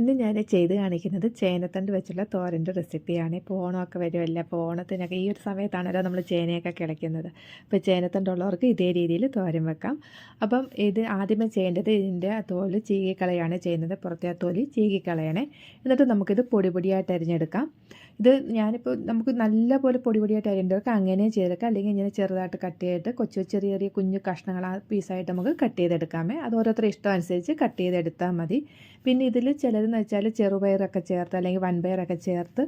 ഇന്ന് ഞാൻ ചെയ്ത് കാണിക്കുന്നത് ചേനത്തണ്ട് വെച്ചുള്ള തോരന്റെ റെസിപ്പിയാണ്. ഇപ്പോൾ ഓണമൊക്കെ വരുമല്ലോ അപ്പോൾ ഓണത്തിനൊക്കെ ഈ ഒരു സമയത്താണല്ലോ നമ്മൾ ചേനയൊക്കെ കിളയ്ക്കുന്നത്. അപ്പോൾ ചേനത്തണ്ടുള്ളവർക്ക് ഇതേ രീതിയിൽ തോരൻ വെക്കാം. അപ്പം ഇത് ആദ്യമേ ചെയ്യേണ്ടത് ഇതിന്റെ തോൽ ചീകിക്കളയാണ് ചെയ്യുന്നത്. പുറത്തെ ആ തോലി ചീകിക്കളയണേ. എന്നിട്ട് നമുക്കിത് പൊടി പൊടിയായിട്ട് അരിഞ്ഞെടുക്കാം. ഇത് ഞാനിപ്പോൾ നമുക്ക് നല്ല പോലെ പൊടി പൊടിയായിട്ട് അരിഞ്ഞെടുക്കാം അങ്ങനെ ചെയ്തെടുക്കാം. അല്ലെങ്കിൽ ഇങ്ങനെ ചെറുതായിട്ട് കട്ട് ചെയ്തിട്ട് കൊച്ചു ചെറിയ ചെറിയ കുഞ്ഞു കഷ്ണങ്ങൾ ആ പീസായിട്ട് നമുക്ക് കട്ട് ചെയ്തെടുക്കാമേ. അത് ഓരോരുത്തരുടെ ഇഷ്ടം അനുസരിച്ച് കട്ട് ചെയ്തെടുത്താൽ മതി. പിന്നെ ഇതിൽ ചിലരെന്ന് വെച്ചാൽ ചെറുപയറൊക്കെ ചേർത്ത് അല്ലെങ്കിൽ വൻപയറൊക്കെ ചേർത്ത്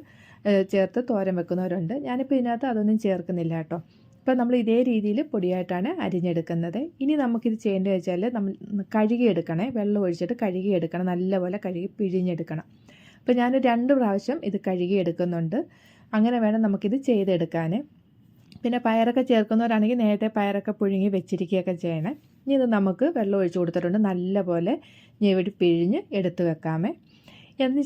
ചേർത്ത് തോരൻ വെക്കുന്നവരുണ്ട്. ഞാനിപ്പോൾ ഇതിനകത്ത് അതൊന്നും ചേർക്കുന്നില്ല കേട്ടോ. ഇപ്പം നമ്മൾ ഇതേ രീതിയിൽ പൊടിയായിട്ടാണ് അരിഞ്ഞെടുക്കുന്നത്. ഇനി നമുക്കിത് ചെയ്യേണ്ടത് വെച്ചാൽ നമ്മൾ കഴുകിയെടുക്കണേ. വെള്ളം ഒഴിച്ചിട്ട് കഴുകിയെടുക്കണം. നല്ലപോലെ കഴുകി പിഴിഞ്ഞെടുക്കണം. അപ്പോൾ ഞാൻ രണ്ട് പ്രാവശ്യം ഇത് കഴുകിയെടുക്കുന്നുണ്ട്. അങ്ങനെ വേണം നമുക്കിത് ചെയ്തെടുക്കാൻ പിന്നെ പയറൊക്കെ ചേർക്കുന്നവരാണെങ്കിൽ നേരത്തെ പയറൊക്കെ പുഴുങ്ങി വെച്ചിരിക്കുകയൊക്കെ ചെയ്യണേ. ഇനി ഇത് നമുക്ക് വെള്ളം ഒഴിച്ച് കൊടുത്തിട്ടുണ്ട്. നല്ലപോലെ ഞെവിടി പിഴിഞ്ഞ് എടുത്ത് വെക്കാമേ.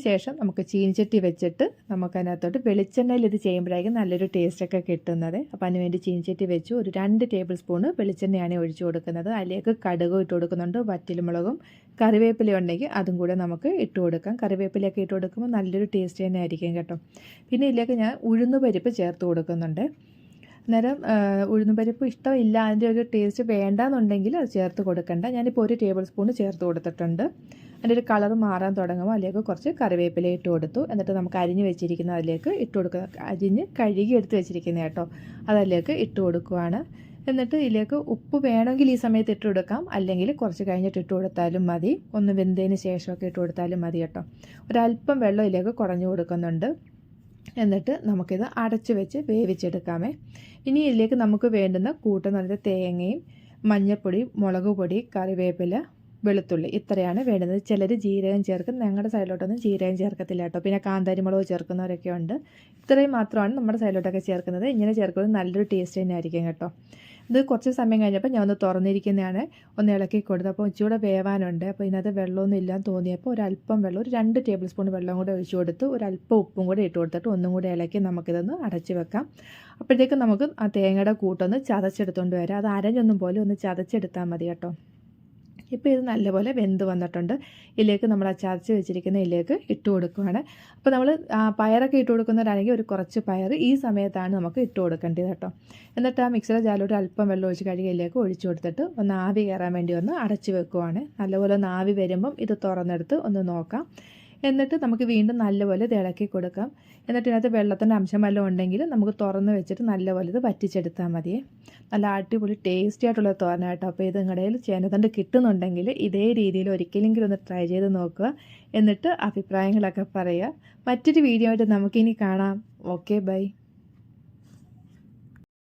ശേഷം നമുക്ക് ചീനിച്ചട്ടി വെച്ചിട്ട് നമുക്കതിനകത്തോട്ട് വെളിച്ചെണ്ണയിൽ ഇത് ചെയ്യുമ്പോഴായിരിക്കും നല്ലൊരു ടേസ്റ്റൊക്കെ കിട്ടുന്നത്. അപ്പോൾ അതിന് വേണ്ടി ചീനിച്ചട്ടി വെച്ചു. ഒരു രണ്ട് ടേബിൾ സ്പൂണ് വെളിച്ചെണ്ണയാണ് ഒഴിച്ചു കൊടുക്കുന്നത്. അതിലേക്ക് കടുക് ഇട്ട് കൊടുക്കുന്നുണ്ട്. വറ്റൽമുളകും കറിവേപ്പില ഉണ്ടെങ്കിൽ അതും കൂടെ നമുക്ക് ഇട്ട് കൊടുക്കാം. കറിവേപ്പിലയൊക്കെ ഇട്ട് കൊടുക്കുമ്പോൾ നല്ലൊരു ടേസ്റ്റ് തന്നെ ആയിരിക്കും കേട്ടോ. പിന്നെ ഇതിലേക്ക് ഞാൻ ഉഴുന്നുപരിപ്പ് ചേർത്ത് കൊടുക്കുന്നുണ്ട്. അന്നേരം ഉഴുന്നുപരിപ്പ് ഇഷ്ടമില്ല അതിന്റെ ഒരു ടേസ്റ്റ് വേണ്ടാന്നുണ്ടെങ്കിൽ അത് ചേർത്ത് കൊടുക്കണ്ട. ഞാനിപ്പോൾ ഒരു ടേബിൾ സ്പൂൺ ചേർത്ത് കൊടുത്തിട്ടുണ്ട്. അതിന്റെ ഒരു കളർ മാറാൻ തുടങ്ങുമ്പോൾ അതിലേക്ക് കുറച്ച് കറിവേപ്പില ഇട്ട് കൊടുത്തു. എന്നിട്ട് നമുക്ക് അരിഞ്ഞ് വെച്ചിരിക്കുന്ന അതിലേക്ക് ഇട്ട് കൊടുക്കുക അരിഞ്ഞ് കഴുകി എടുത്ത് വെച്ചിരിക്കുന്ന കേട്ടോ അതിലേക്ക് ഇട്ട് കൊടുക്കുവാണ്. എന്നിട്ട് ഇതിലേക്ക് ഉപ്പ് വേണമെങ്കിൽ ഈ സമയത്ത് ഇട്ട് കൊടുക്കാം. അല്ലെങ്കിൽ കുറച്ച് കഴിഞ്ഞിട്ട് ഇട്ട് കൊടുത്താലും മതി. ഒന്ന് വെന്തതിന് ശേഷമൊക്കെ ഇട്ട് കൊടുത്താലും മതി കേട്ടോ. ഒരല്പം വെള്ളം ഇതിലേക്ക് കുറഞ്ഞു കൊടുക്കുന്നുണ്ട്. എന്നിട്ട് നമുക്കിത് അടച്ചു വെച്ച് വേവിച്ചെടുക്കാമേ. ഇനി ഇതിലേക്ക് നമുക്ക് വേണ്ടുന്ന കൂട്ടെന്ന് തേങ്ങയും മഞ്ഞൾപ്പൊടി മുളക് പൊടി കറിവേപ്പില വെളുത്തുള്ളി ഇത്രയാണ് വേണ്ടത്. ചിലർ ജീരകം ചേർക്കും. ഞങ്ങളുടെ സൈഡിലോട്ടൊന്നും ജീരകം ചേർക്കത്തില്ല കേട്ടോ. പിന്നെ കാന്താരി മുളക് ചേർക്കുന്നവരൊക്കെ ഉണ്ട്. ഇത്രയും മാത്രമാണ് നമ്മുടെ സൈഡിലോട്ടൊക്കെ ചേർക്കുന്നത്. ഇങ്ങനെ ചേർക്കുന്നത് നല്ലൊരു ടേസ്റ്റ് തന്നെ ആയിരിക്കും കേട്ടോ. ഇത് കുറച്ച് സമയം കഴിഞ്ഞപ്പോൾ ഞാൻ ഒന്ന് തുറന്നിരിക്കുന്നതാണ്. ഒന്ന് ഇളക്കി കൊടുത്തു. അപ്പോൾ ഇച്ചിരി വേവാനുണ്ട്. അപ്പോൾ ഇതിനകത്ത് വെള്ളമൊന്നും ഇല്ലാന്ന് തോന്നിയപ്പോൾ ഒരല്പം വെള്ളം ഒരു രണ്ട് ടേബിൾ സ്പൂൺ വെള്ളം കൂടെ ഒഴിച്ചു കൊടുത്ത് ഒരല്പം ഉപ്പും കൂടെ ഇട്ട് കൊടുത്തിട്ട് ഒന്നും കൂടെ ഇളക്കി നമുക്കിതൊന്ന് അടച്ച് വെക്കാം. അപ്പോഴത്തേക്കും നമുക്ക് ആ തേങ്ങയുടെ കൂട്ടൊന്ന് ചതച്ചെടുത്തുകൊണ്ട് വരാം. അത് അരഞ്ഞൊന്നും പോലെ ഒന്ന് ചതച്ചെടുത്താൽ മതി കേട്ടോ. ഇപ്പോൾ ഇത് നല്ലപോലെ വെന്ത് വന്നിട്ടുണ്ട്. ഇതിലേക്ക് നമ്മൾ ആ ചതച്ച് വെച്ചിരിക്കുന്ന ഇതിലേക്ക് ഇട്ട് കൊടുക്കുകയാണ് അപ്പോൾ നമ്മൾ പയറൊക്കെ ഇട്ട് കൊടുക്കുന്നവരാണെങ്കിൽ ഒരു കുറച്ച് പയർ ഈ സമയത്താണ് നമുക്ക് ഇട്ട് കൊടുക്കേണ്ടത് കേട്ടോ. എന്നിട്ട് ആ മിക്സിയുടെ ജാലോട്ട് അല്പം വെള്ളം ഒഴിച്ച് കഴുകി ഇതിലേക്ക് ഒഴിച്ചു കൊടുത്തിട്ട് ഒന്ന് ആവി കയറാൻ വേണ്ടി ഒന്ന് അടച്ച് വെക്കുവാണ്. നല്ലപോലെ ഒന്ന് ആവി വരുമ്പം ഇത് തുറന്നെടുത്ത് ഒന്ന് നോക്കാം. എന്നിട്ട് നമുക്ക് വീണ്ടും നല്ലപോലെ തിളക്കി കൊടുക്കാം. എന്നിട്ട് ഇതിനകത്ത് വെള്ളത്തിന്റെ അംശം വല്ലതും ഉണ്ടെങ്കിൽ നമുക്ക് തുറന്ന് വെച്ചിട്ട് നല്ലപോലെ ഇത് വറ്റിച്ചെടുത്താൽ മതിയേ നല്ല അടിപൊളി ടേസ്റ്റി ആയിട്ടുള്ള തോരനാട്ടോ അപ്പോൾ ഇത് നിങ്ങളുടെ കയ്യിൽ ചേനത്തണ്ട് കിട്ടുന്നുണ്ടെങ്കിൽ ഇതേ രീതിയിൽ ഒരിക്കലെങ്കിലും ഒന്ന് ട്രൈ ചെയ്ത് നോക്കുക. എന്നിട്ട് അഭിപ്രായങ്ങളൊക്കെ പറയുക. മറ്റൊരു വീഡിയോ ആയിട്ട് നമുക്കിനി കാണാം. Okay bye